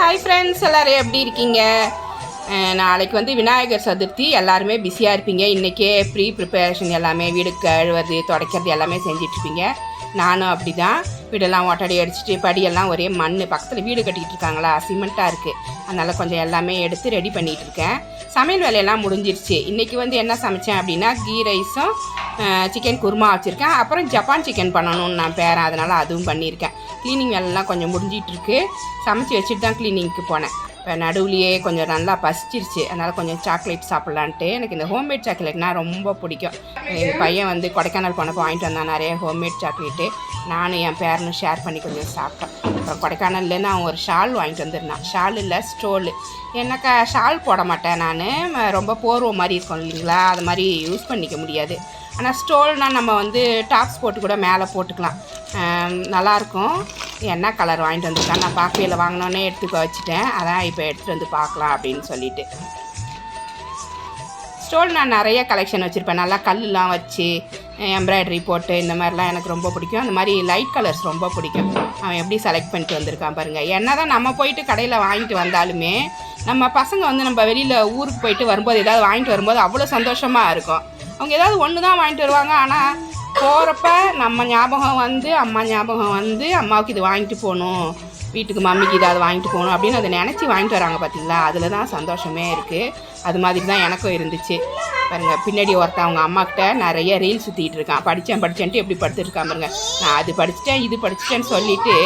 Hi friends எல்லோரும் எப்படி இருக்கீங்க? நாளைக்கு வந்து விநாயகர் சதுர்த்தி. எல்லாருமே பிஸியாக இருப்பீங்க. இன்றைக்கே ப்ரீ ப்ரிப்பரேஷன் எல்லாமே வீடு கழுவுறது துடைக்கிறது எல்லாமே செஞ்சிட்ருப்பீங்க. நானும் அப்படி தான் வீடெல்லாம் ஒட்டடி அடிச்சுட்டு படியெல்லாம் ஒரே மண் பக்கத்தில் வீடு கட்டிக்கிட்டு இருக்காங்களா? சிமெண்ட்டாக இருக்குது அதனால் கொஞ்சம் எல்லாமே எடுத்து ரெடி பண்ணிகிட்டு இருக்கேன். சமையல் வேலையெல்லாம் முடிஞ்சிருச்சு. இன்றைக்கி வந்து என்ன சமைச்சேன் அப்படின்னா கீ ரைஸும் சிக்கன் குருமா வச்சுருக்கேன். அப்புறம் ஜப்பான் சிக்கன் பண்ணணும்னு நான் பேரன். அதனால் அதுவும் பண்ணியிருக்கேன். க்ளீனிங் வேலைலாம் கொஞ்சம் முடிஞ்சிட்டு இருக்கு சமைச்சு வச்சுட்டு தான் க்ளீனிங்க்கு போனேன். இப்போ நடுவுலையே கொஞ்சம் நல்லா பசிச்சிருச்சு. அதனால் கொஞ்சம் சாக்லேட் சாப்பிட்லான்ட்டு எனக்கு இந்த ஹோம்மேட் சாக்லேட்னா ரொம்ப பிடிக்கும். எங்கள் பையன் வந்து கொடைக்கானல் போனப்போ வாங்கிட்டு வந்தான் நிறைய ஹோம்மேட் சாக்லேட்டு நானும் என் பேரனும் ஷேர் பண்ணி கொஞ்சம் சாப்பிட்டோம். அப்புறம் கொடைக்கானல்லேருந்து அவன் ஒரு ஷால் வாங்கிட்டு வந்துருந்தான். ஷால் இல்லை ஸ்டோலு என்னக்கா ஷால் போட மாட்டேன் நான். ரொம்ப போர்வை மாதிரி இருக்கும் இல்லைங்களா? அது மாதிரி யூஸ் பண்ணிக்க முடியாது. ஆனால் ஸ்டோல்னால் நம்ம வந்து டாப்ஸ் போட்டு கூட மேலே போட்டுக்கலாம். நல்லாயிருக்கும். என்ன கலர் வாங்கிட்டு வந்திருக்கான் நான் பார்க்கையில் வாங்கினோன்னே எடுத்துக்க வச்சுட்டேன். அதான் இப்போ எடுத்துகிட்டு வந்து பார்க்கலாம் அப்படின்னு சொல்லிட்டு. ஸ்டோல் நான் நிறைய கலெக்ஷன் வச்சுருப்பேன். நல்லா கல்லுலாம் வச்சு எம்ப்ராய்டரி போட்டு இந்த மாதிரிலாம் எனக்கு ரொம்ப பிடிக்கும். அந்த மாதிரி லைட் கலர்ஸ் ரொம்ப பிடிக்கும். அவன் எப்படி செலக்ட் பண்ணிட்டு வந்திருக்கான் பாருங்கள் என்ன தான் நம்ம போயிட்டு கடையில் வாங்கிட்டு வந்தாலுமே நம்ம பசங்க வந்து நம்ம வெளியில் ஊருக்கு போயிட்டு வரும்போது ஏதாவது வாங்கிட்டு வரும்போது அவ்வளோ சந்தோஷமாக இருக்கும். அவங்க ஏதாவது ஒன்று தான் வாங்கிட்டு வருவாங்க. ஆனால் போகிறப்ப நம்ம ஞாபகம் வந்து அம்மா ஞாபகம் வந்து அம்மாவுக்கு இது வாங்கிட்டு போகணும். வீட்டுக்கு மம்மிக்கு இதாவது வாங்கிட்டு போகணும். அப்படின்னு அதை நினச்சி வாங்கிட்டு வராங்க பார்த்தீங்களா அதில் தான் சந்தோஷமே இருக்குது அது மாதிரி தான் எனக்கும் இருந்துச்சு. பாருங்கள் பின்னாடி ஒருத்தன் அவங்க அம்மாக்கிட்ட நிறைய ரீல் சுற்றிட்டு இருக்கான். படித்தேன் படித்தேன்ட்டு எப்படி படுத்துருக்கான் பாருங்க. நான் அது படிச்சிட்டேன் இது படிச்சிட்டேன்னு சொல்லிவிட்டு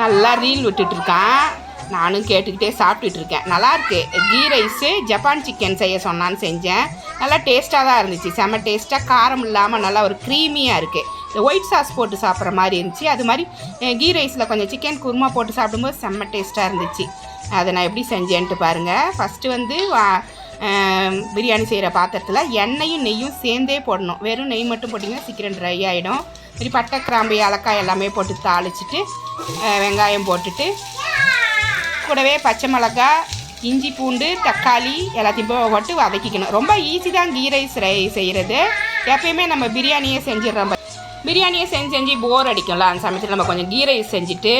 நல்லா ரீல் விட்டுட்டுருக்கான் நானும் கேட்டுக்கிட்டே சாப்பிட்டுட்டு இருக்கேன் நல்லா இருக்கு கீ ரைஸு ஜப்பான் சிக்கன் செய்ய சொன்னான்னு செஞ்சேன். நல்லா டேஸ்ட்டாக தான் இருந்துச்சு. செம்ம டேஸ்ட்டாக காரம் இல்லாமல் நல்லா ஒரு க்ரீமியாக இருக்குது இந்த ஒயிட் சாஸ் போட்டு சாப்பிட்ற மாதிரி இருந்துச்சு. அது மாதிரி கீ ரைஸில் கொஞ்சம் சிக்கன் குருமா போட்டு சாப்பிடும்போது செம்ம டேஸ்ட்டாக இருந்துச்சு. அதை நான் எப்படி செஞ்சேன்ட்டு பாருங்கள் ஃபஸ்ட்டு வந்து பிரியாணி செய்கிற பாத்திரத்தில் எண்ணெயும் நெய்யும் சேர்ந்தே போடணும். வெறும் நெய் மட்டும் போட்டிங்கன்னா சீக்கிரம் ட்ரை ஆகிடும் இப்படி பட்டை கிராம்பு ஏலக்காய் எல்லாமே போட்டு தாளிச்சிட்டு வெங்காயம் போட்டுட்டு கூடவே பச்சை மிளகா இஞ்சி பூண்டு தக்காளி எல்லாத்தையும் போட்டு வதக்கிக்கணும். ரொம்ப ஈஸி தான் கீ ரைஸ் ரை செய்கிறது எப்பயுமே நம்ம பிரியாணியே செஞ்சிடுறோம் பிரியாணியை செஞ்சு செஞ்சு போர் அடிக்கும்ல அந்த சமயத்தில் நம்ம கொஞ்சம் கீ ரைஸ் செஞ்சுட்டு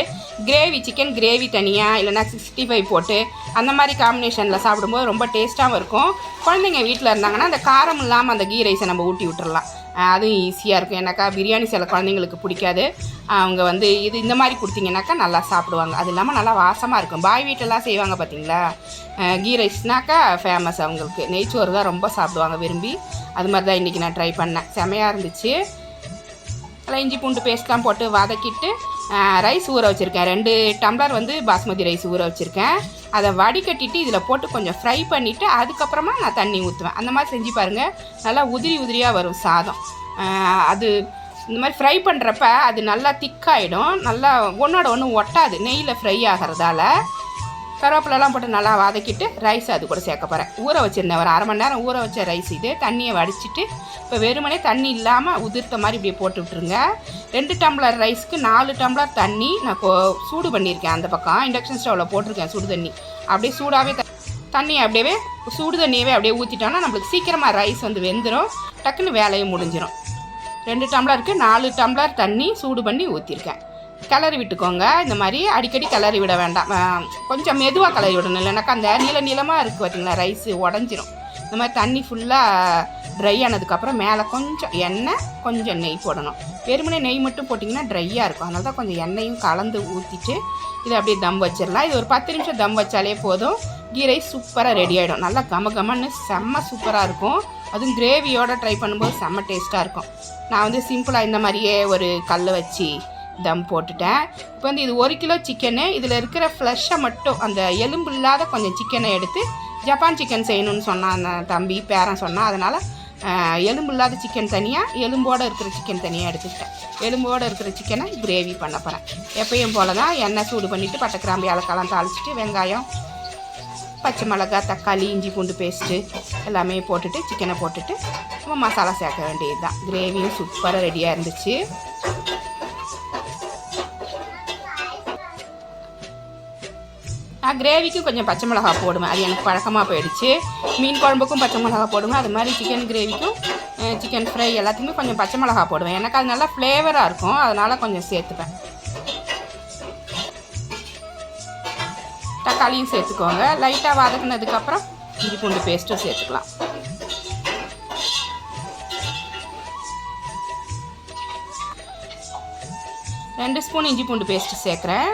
கிரேவி சிக்கன் கிரேவி தனியாக இல்லைன்னா சிக்ஸ்டி ஃபைவ் போட்டு அந்த மாதிரி காம்பினேஷனில் சாப்பிடும்போது ரொம்ப டேஸ்ட்டாகவும் இருக்கும். குழந்தைங்க வீட்டில் இருந்தாங்கன்னா அந்த காரம் இல்லாமல் அந்த கீ ரைஸை நம்ம ஊட்டி விட்டுறலாம். அதுவும் ஈஸியாக இருக்கும். ஏன்னாக்கா பிரியாணி சில குழந்தைங்களுக்கு பிடிக்காது. அவங்க வந்து இது இந்த மாதிரி கொடுத்தீங்கன்னாக்கா நல்லா சாப்பிடுவாங்க. அது இல்லாமல் நல்லா வாசமாக இருக்கும். பாய் வீட்டெல்லாம் செய்வாங்க பார்த்தீங்களா கீ ரைஸ்னாக்கா ஃபேமஸ் அவங்களுக்கு. நெய்ச்சோறு தான் ரொம்ப சாப்பிடுவாங்க விரும்பி. அது மாதிரி தான் இன்றைக்கி நான் ட்ரை பண்ணேன். செமையாக இருந்துச்சு. நல்லா இஞ்சி பூண்டு பேஸ்ட்லாம் போட்டு வதக்கிட்டு ரைஸ் ஊற வச்சுருக்கேன். ரெண்டு டம்ளர் வந்து பாஸ்மதி ரைஸ் ஊற வச்சுருக்கேன். அதை வடிகட்டிட்டு இதில் போட்டு கொஞ்சம் ஃப்ரை பண்ணிவிட்டு அதுக்கப்புறமா நான் தண்ணி ஊற்றுவேன் அந்த மாதிரி செஞ்சு பாருங்கள் நல்லா உதிரி உதிரியாக வரும் சாதம். அது இந்த மாதிரி ஃப்ரை பண்ணுறப்ப அது நல்லா திக்காயிடும் நல்லா ஒன்றோட ஒன்று ஒட்டாது. நெய்யில் ஃப்ரை ஆகிறதால. கருவேப்பிலெல்லாம் போட்டு நல்லா வதக்கிட்டு ரைஸ் அது கூட சேர்க்க போகிறேன் ஊற வச்சுருந்தேன் ஒரு அரை மணி நேரம் ஊற வச்ச ரைஸ் இது தண்ணியை வடிச்சிட்டு இப்போ வெறுமனே தண்ணி இல்லாமல் உதிர்த்த மாதிரி இப்படியே போட்டு விட்ருங்க ரெண்டு டம்ளர் ரைஸ்க்கு நாலு டம்ளர் தண்ணி நான் கொ- சூடு பண்ணியிருக்கேன் அந்த பக்கம். இண்டக்ஷன் ஸ்டவ்வில் போட்டிருக்கேன் சுடு தண்ணி. அப்படியே சூடாகவே த தண்ணி அப்படியே சுடு தண்ணியவே அப்படியே ஊற்றிட்டோம்னா நம்மளுக்கு சீக்கிரமாக ரைஸ் வந்து வெந்துடும் டக்குன்னு வேலையும் முடிஞ்சிடும் ரெண்டு டம்ளருக்கு நாலு டம்ளர் தண்ணி சூடு பண்ணி ஊற்றிருக்கேன் கிளறி விட்டுக்கோங்க. இந்த மாதிரி அடிக்கடி கிளறி விட வேண்டாம். கொஞ்சம் மெதுவாக கிளறி விடணும். இல்லைனாக்கா அந்த நீள நீளமாக இருக்குது பார்த்தீங்களா ரைஸு உடஞ்சிரும். இந்த மாதிரி தண்ணி ஃபுல்லாக ட்ரை ஆனதுக்கப்புறம் மேலே கொஞ்சம் எண்ணெய் கொஞ்சம் நெய் போடணும். வெறுமனே நெய் மட்டும் போட்டிங்கன்னா ட்ரையாக இருக்கும். அதனால தான் கொஞ்சம் எண்ணெயும் கலந்து ஊற்றிட்டு இதை அப்படியே தம் வச்சிடலாம். இது ஒரு பத்து நிமிஷம் தம் வச்சாலே போதும். கீ ரைஸ் சூப்பராக ரெடி ஆகிடும் நல்லா கம கமன்னு செம்ம சூப்பராக இருக்கும். அதுவும் கிரேவியோட ட்ரை பண்ணும்போது செம்ம டேஸ்ட்டாக இருக்கும். நான் வந்து சிம்பிளாக இந்த மாதிரியே ஒரு கல் வச்சு தம் போட்டுட்டேன். இப்போ வந்து இது ஒரு கிலோ சிக்கனு. இதில் இருக்கிற ஃப்ளஷை மட்டும் அந்த எலும்பு இல்லாத கொஞ்சம் சிக்கனை எடுத்து ஜப்பான் சிக்கன் செய்யணும்னு சொன்னான் அந்த தம்பி பேரன் சொன்னான். அதனால் எலும்பு இல்லாத சிக்கன் தனியாக எலும்போடு இருக்கிற சிக்கன் தனியாக எடுத்துக்கிட்டேன். எலும்போடு இருக்கிற சிக்கனை கிரேவி பண்ண போகிறேன் எப்பயும் போல தான் எண்ணெய் சூடு பண்ணிவிட்டு பட்டை கிராம்பு ஏலக்காலாம் தாளிச்சிட்டு வெங்காயம் பச்சை மிளகா தக்காளி இஞ்சி பூண்டு பேஸ்ட்டு எல்லாமே போட்டுட்டு சிக்கனை போட்டுட்டு நம்ம மசாலா சேர்க்க வேண்டியது தான் கிரேவியும் சூப்பராக ரெடியாக இருந்துச்சு. நான் கிரேவிக்கு கொஞ்சம் பச்சை மிளகா போடுவேன் அது எனக்கு பழக்கமாக போயிடுச்சு. மீன் குழம்புக்கும் பச்சை மிளகா போடுவேன் அது மாதிரி சிக்கன் கிரேவிக்கும் சிக்கன் ஃப்ரை எல்லாத்துக்குமே கொஞ்சம் பச்சை மிளகா போடுவேன். எனக்கு அது நல்லா ஃப்ளேவராக இருக்கும். அதனால் கொஞ்சம் சேர்த்துப்பேன். தக்காளியும் சேர்த்துக்கோங்க. லைட்டாக வதக்குனதுக்கப்புறம் இஞ்சி பூண்டு பேஸ்ட்டும் சேர்த்துக்கலாம். ரெண்டு ஸ்பூன் இஞ்சி பூண்டு பேஸ்ட்டு சேர்க்குறேன்.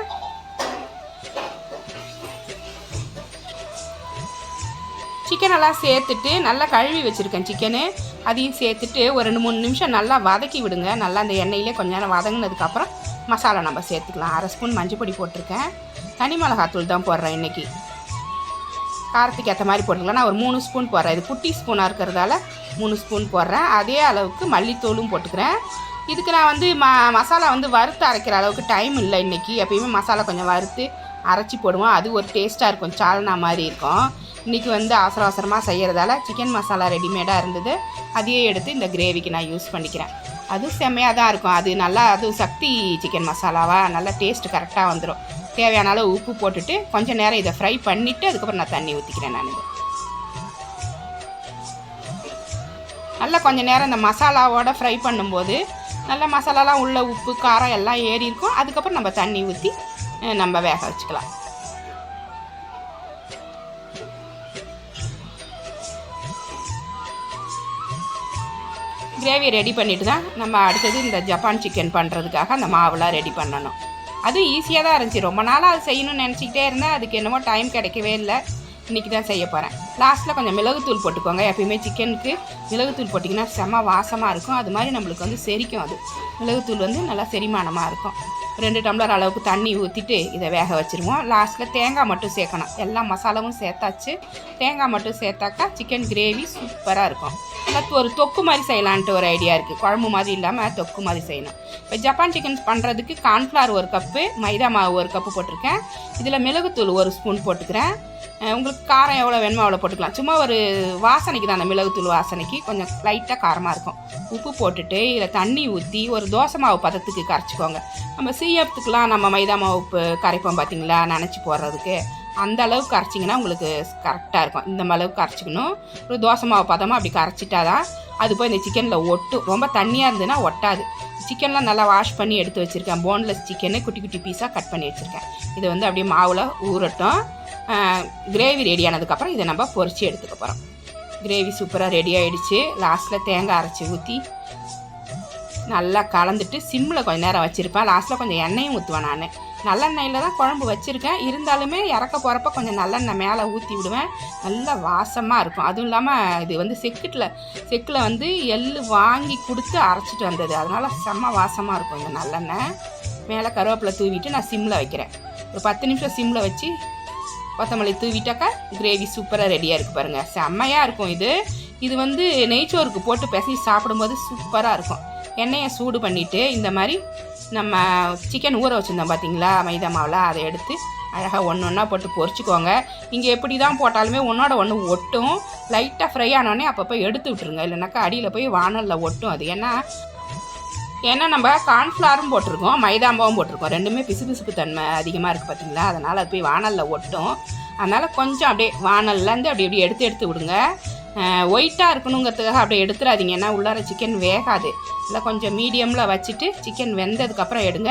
சிக்கனெல்லாம் சேர்த்துட்டு நல்லா கழுவி வச்சுருக்கேன் சிக்கனு அதையும் சேர்த்துட்டு ஒரு ரெண்டு மூணு நிமிஷம் நல்லா வதக்கி விடுங்க. நல்லா அந்த எண்ணெயிலே கொஞ்ச நேரம் வதங்கினதுக்கப்புறம் மசாலா நம்ம சேர்த்துக்கலாம். அரை ஸ்பூன் மஞ்சள் பொடி போட்டிருக்கேன். தனி மிளகாத்தூள் தான் போடுறேன் இன்றைக்கி காரத்துக்கு ஏற்ற மாதிரி போட்டுக்கலாம். நான் ஒரு மூணு ஸ்பூன் போடுறேன். இது குட்டி ஸ்பூனாக இருக்கிறதால மூணு ஸ்பூன் போடுறேன். அதே அளவுக்கு மல்லித்தூளும் போட்டுக்கிறேன். இதுக்கு நான் வந்து ம மசாலா வந்து வறுத்து அரைக்கிற அளவுக்கு டைம் இல்லை இன்றைக்கி எப்பயுமே மசாலா கொஞ்சம் வறுத்து அரைச்சி போடுவோம். அது ஒரு டேஸ்ட்டாக இருக்கும். சால்னா மாதிரி இருக்கும். இன்றைக்கி வந்து அவசர அவசரமாக செய்கிறதால சிக்கன் மசாலா ரெடிமேடாக இருந்தது. அதையே எடுத்து இந்த கிரேவிக்கு நான் யூஸ் பண்ணிக்கிறேன். அது செம்மையாக தான் இருக்கும். அது நல்லா அது சக்தி சிக்கன் மசாலாவாக நல்லா டேஸ்ட் கரெக்டாக வந்துடும் தேவையான அளவு உப்பு போட்டுட்டு கொஞ்சம் நேரம் இதை ஃப்ரை பண்ணிவிட்டு அதுக்கப்புறம் நான் தண்ணி ஊற்றிக்கிறேன் நான். நல்லா கொஞ்சம் நேரம் இந்த மசாலாவோட ஃப்ரை பண்ணும்போது நல்லா மசாலாலாம் உள்ள உப்பு காரம் எல்லாம் ஏறி இருக்கும். அதுக்கப்புறம் நம்ம தண்ணி ஊற்றி நம்ம வேக வச்சுக்கலாம். கிரேவி ரெடி பண்ணிட்டு தான் நம்ம அடுத்தது இந்த ஜப்பான் சிக்கன் பண்ணுறதுக்காக அந்த மாவுலாம் ரெடி பண்ணணும். அதுவும் ஈஸியாக தான் இருந்துச்சு. ரொம்ப நாளாக அது செய்யணும்னு நினச்சிக்கிட்டே இருந்தேன் அதுக்கு என்னமோ டைம் கிடைக்கவே இல்லை. இன்றைக்கி தான் செய்ய போகிறேன் லாஸ்ட்டில் கொஞ்சம் மிளகுத்தூள் போட்டுக்கோங்க. எப்பயுமே சிக்கனுக்கு மிளகுத்தூள் போட்டிங்கன்னா செம்ம வாசமாக இருக்கும். அது மாதிரி நம்மளுக்கு வந்து செரிக்கும் அது. மிளகுத்தூள் வந்து நல்லா செரிமானமாக இருக்கும். ரெண்டு டம்ளர் அளவுக்கு தண்ணி ஊற்றிட்டு இதை வேக வச்சுருவோம். லாஸ்ட்டில் தேங்காய் மட்டும் சேர்க்கணும். எல்லா மசாலாவும் சேர்த்தாச்சு. தேங்காய் மட்டும் சேர்த்தாக்கா சிக்கன் கிரேவி சூப்பராக இருக்கும். இல்லை ஒரு தொக்கு மாதிரி செய்யலான்ட்டு ஒரு ஐடியா இருக்குது குழம்பு மாதிரி இல்லாமல் தொக்கு மாதிரி செய்யணும். இப்போ ஜப்பான் சிக்கன் பண்ணுறதுக்கு கார்ன்ஃப்ளவர் ஒரு கப்பு மைதா மாவு ஒரு கப்பு போட்டிருக்கேன். இதில் மிளகுத்தூள் ஒரு ஸ்பூன் போட்டுக்கிறேன். உங்களுக்கு காரம் எவ்வளோ வேணுமோ அவ்வளோ போட்டுக்கலாம். சும்மா ஒரு வாசனைக்கு தான் அந்த மிளகுத்தூள் வாசனைக்கு. கொஞ்சம் லைட்டாக காரமாக இருக்கும். உப்பு போட்டுட்டு இதில் தண்ணி ஊற்றி ஒரு தோசை மாவு பதத்துக்கு கரைச்சிக்கோங்க. நம்ம சீயத்துக்குலாம் நம்ம மைதா மாவு கரைப்போம் பார்த்தீங்களா நினச்சி போடுறதுக்கு. அந்த அளவுக்கு கரைச்சிங்கன்னா உங்களுக்கு கரெக்டாக இருக்கும். இந்த அளவுக்கு கரைச்சிக்கணும். ஒரு தோசை மாவு பதமாக அப்படி கரைச்சிட்டா தான் அது போய் இந்த சிக்கனில் ஒட்டும் ரொம்ப தண்ணியாக இருந்ததுன்னா ஒட்டாது. சிக்கன்லாம் நல்லா வாஷ் பண்ணி எடுத்து வச்சுருக்கேன். போன்லெஸ் சிக்கனு குட்டி குட்டி பீஸாக கட் பண்ணி வச்சுருக்கேன். இதை வந்து அப்படியே மாவில் ஊறட்டும். கிரேவி ரெடி ஆனதுக்கப்புறம் இதை நம்ம பொறிச்சு எடுத்துக்க போகிறோம் கிரேவி சூப்பராக ரெடி ஆகிடுச்சு லாஸ்ட்டில் தேங்காய் அரைச்சி ஊற்றி நல்லா கலந்துட்டு சிம்மில் கொஞ்சம் நேரம் வச்சுருப்பேன். லாஸ்ட்டில் கொஞ்சம் எண்ணெயும் ஊற்றுவேன் நான். நல்லெண்ணெயில் தான் குழம்பு வச்சுருக்கேன். இருந்தாலுமே இறக்க போகிறப்ப கொஞ்சம் நல்லெண்ணெய் மேலே ஊற்றி விடுவேன். நல்லா வாசமாக இருக்கும். அதுவும் இல்லாமல் இது வந்து செக்கில் செக்கில் வந்து எள் வாங்கி கொடுத்து அரைச்சிட்டு வந்தது. அதனால் செம்ம வாசமாக இருக்கும் இந்த நல்லெண்ணெய். மேலே கருவேப்பிலை தூவிட்டு நான் சிம்மில் வைக்கிறேன். ஒரு பத்து நிமிஷம் சிம்மில் வச்சு கொத்தமல்லி தூவிட்டாக்கா கிரேவி சூப்பராக ரெடியாக இருக்குது பாருங்கள் செம்மையாக இருக்கும் இது. இது வந்து நெய்ச்சோருக்கு போட்டு பிசைஞ்சு சாப்பிடும்போது சூப்பராக இருக்கும். எண்ணெயை சூடு பண்ணிவிட்டு இந்த மாதிரி நம்ம சிக்கன் ஊற வச்சுருந்தோம் பார்த்தீங்களா மைதா மாவில். அதை எடுத்து அழகாக ஒன்று ஒன்றா போட்டு பொறிச்சிக்கோங்க. இங்கே எப்படி தான் போட்டாலுமே ஒன்றோட ஒன்று ஒட்டும். லைட்டாக ஃப்ரை ஆனோடனே அப்பப்போ எடுத்து விட்டுருங்க. இல்லைனாக்கா அடியில் போய் வானலில் ஒட்டும் அது. ஏன்னா ஏன்னா நம்ம கார்ன்ஃப்ளாரும் போட்டிருக்கோம் மைதாம்பாவும் போட்டிருக்கோம். ரெண்டுமே பிசு பிசுப்பு தன்மை அதிகமாக இருக்குது பார்த்தீங்களா அதனால் அது போய் வானலில் ஒட்டும். அதனால் கொஞ்சம் அப்படியே வானல்லேருந்து அப்படி அப்படி எடுத்து எடுத்து விடுங்க. ஒயிட்டாக இருக்கணுங்கிறதுக்காக அப்படியே எடுத்துடாதீங்க ஏன்னா உள்ளார சிக்கன் வேகாது. இல்லை கொஞ்சம் மீடியமில் வச்சுட்டு சிக்கன் வெந்ததுக்கப்புறம் எடுங்க.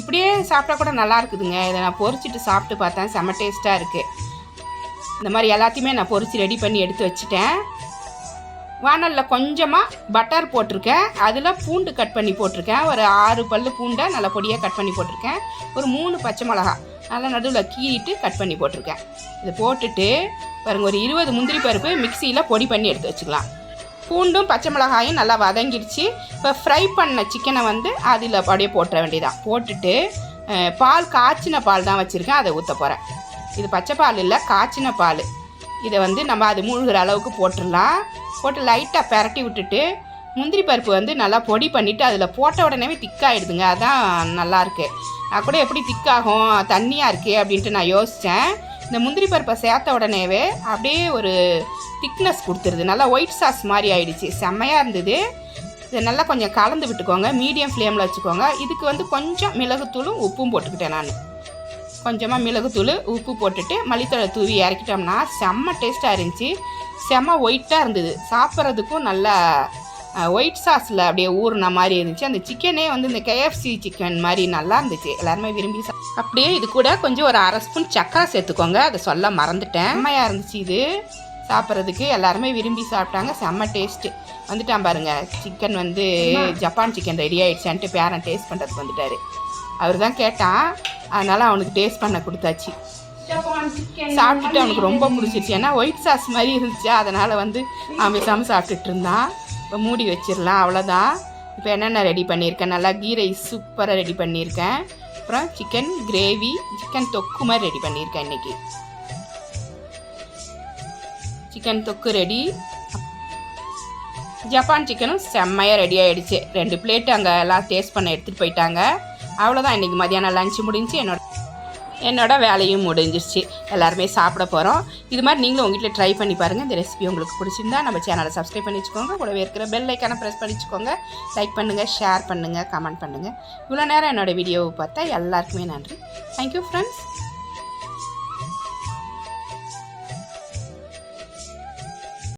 இப்படியே சாப்பிட்டா கூட நல்லா இருக்குதுங்க. இதை நான் பொறிச்சிட்டு சாப்பிட்டு பார்த்தேன். செம டேஸ்ட்டாக இருக்குது இந்த மாதிரி எல்லாத்தையுமே நான் பொறிச்சு ரெடி பண்ணி எடுத்து வச்சுட்டேன். வானலில் கொஞ்சமாக பட்டர் போட்டிருக்கேன். அதில் பூண்டு கட் பண்ணி போட்டிருக்கேன். ஒரு ஆறு பல் பூண்டை நல்லா பொடியாக கட் பண்ணி போட்டிருக்கேன். ஒரு மூணு பச்சை மிளகா நல்லா நடுவில் கீறிட்டு கட் பண்ணி போட்டிருக்கேன். இது போட்டுட்டு பாருங்கள் ஒரு இருபது முந்திரி பருப்பு மிக்சியில் பொடி பண்ணி எடுத்து வச்சுக்கலாம். பூண்டும் பச்சை மிளகாயும் நல்லா வதங்கிடுச்சு இப்போ ஃப்ரை பண்ண சிக்கனை வந்து அதில் அப்படியே போட்டுற வேண்டியதான் போட்டுட்டு பால் காய்ச்சின பால் தான் வச்சுருக்கேன். அதை ஊற்ற போகிறேன் இது பச்சை பால் இல்லை காய்ச்சின பால். இதை வந்து நம்ம அது மூழ்கிற அளவுக்கு போட்டுடலாம். போட்டு லைட்டாக பரட்டி விட்டுட்டு முந்திரி பருப்பு வந்து நல்லா பொடி பண்ணிவிட்டு அதில் போட்ட உடனே திக்காகிடுதுங்க அதான் நல்லாயிருக்கு நான் கூட எப்படி திக்காகும் தண்ணியாக இருக்கே அப்படின்ட்டு நான் யோசித்தேன் இந்த முந்திரி பருப்பை சேர்த்த உடனேவே அப்படியே ஒரு திக்னஸ் கொடுத்துருது. நல்லா ஒயிட் சாஸ் மாதிரி ஆயிடுச்சு. செம்மையாக இருந்தது. இதை நல்லா கொஞ்சம் கலந்து விட்டுக்கோங்க. மீடியம் ஃப்ளேமில் வச்சுக்கோங்க. இதுக்கு வந்து கொஞ்சம் மிளகுத்தூளும் உப்பும் போட்டுக்கிட்டேன் நான். கொஞ்சமாக மிளகுத்தூள் உப்பு போட்டுட்டு மல்லித்தழை தூவி இறக்கிட்டோம்னா செம்ம டேஸ்ட்டாக இருந்துச்சு. செம்ம ஒயிட்டாக இருந்தது. சாப்பிட்றதுக்கும் நல்லா ஒயிட் சாஸில் அப்படியே ஊறின மாதிரி இருந்துச்சு. அந்த சிக்கனே வந்து இந்த கேஎஃப்சி சிக்கன் மாதிரி நல்லா இருந்துச்சு. எல்லாருமே விரும்பி அப்படியே இது கூட கொஞ்சம் ஒரு அரை ஸ்பூன் சக்கரை சேர்த்துக்கோங்க. அதை சொல்ல மறந்துட்டேன். செம்மையாக இருந்துச்சு இது. சாப்பிட்றதுக்கு எல்லாருமே விரும்பி சாப்பிட்டாங்க. செம்ம டேஸ்ட்டு வந்துட்டான் பாருங்க. சிக்கன் வந்து ஜப்பான் சிக்கன் ரெடி ஆயிடுச்சான்ட்டு பேரன் டேஸ்ட் பண்ணுறதுக்கு வந்துட்டாரு. அவர் தான் கேட்டான். அதனால் அவனுக்கு டேஸ்ட் பண்ண கொடுத்தாச்சு. சாப்பிட்டுட்டு அவனுக்கு ரொம்ப பிடிச்சிருச்சு. ஏன்னா ஒயிட் சாஸ் மாதிரி இருந்துச்சு. அதனால் வந்து அவன் பேசாமல் சாப்பிட்டுட்டு இருந்தான். இப்போ மூடி வச்சிடலாம். அவ்வளோதான் இப்போ என்னென்ன ரெடி பண்ணியிருக்கேன்? நல்லா கீ ரைஸ் சூப்பராக ரெடி பண்ணியிருக்கேன். அப்புறம் சிக்கன் கிரேவி சிக்கன் தொக்கு மாதிரி ரெடி பண்ணியிருக்கேன் இன்னைக்கு. சிக்கன் தொக்கு ரெடி ஜப்பான் சிக்கனும் செம்மையாக ரெடி ஆயிடுச்சு. ரெண்டு பிளேட் அங்கே எல்லாம் டேஸ்ட் பண்ண எடுத்துகிட்டு போயிட்டாங்க. அவ்வளோதான் இன்றைக்கி மதியானம் லஞ்சு முடிஞ்சு என்னோட என்னோட வேலையும் முடிஞ்சிருச்சு. எல்லாருமே சாப்பிட போகிறோம் இது மாதிரி நீங்களும் உங்கள் வீட்டில் ட்ரை பண்ணி பாருங்கள் இந்த ரெசிபி உங்களுக்கு பிடிச்சிருந்தா நம்ம சேனலை சப்ஸ்கிரைப் பண்ணி வச்சுக்கோங்க கூடவே இருக்கிற பெல் ஐக்கான ப்ரெஸ் பண்ணி வச்சுக்கோங்க லைக் பண்ணுங்கள் ஷேர் பண்ணுங்கள் கமெண்ட் பண்ணுங்கள் இவ்வளோ நேரம் என்னோடய வீடியோவை பார்த்தா எல்லாருக்குமே நன்றி. Thank you friends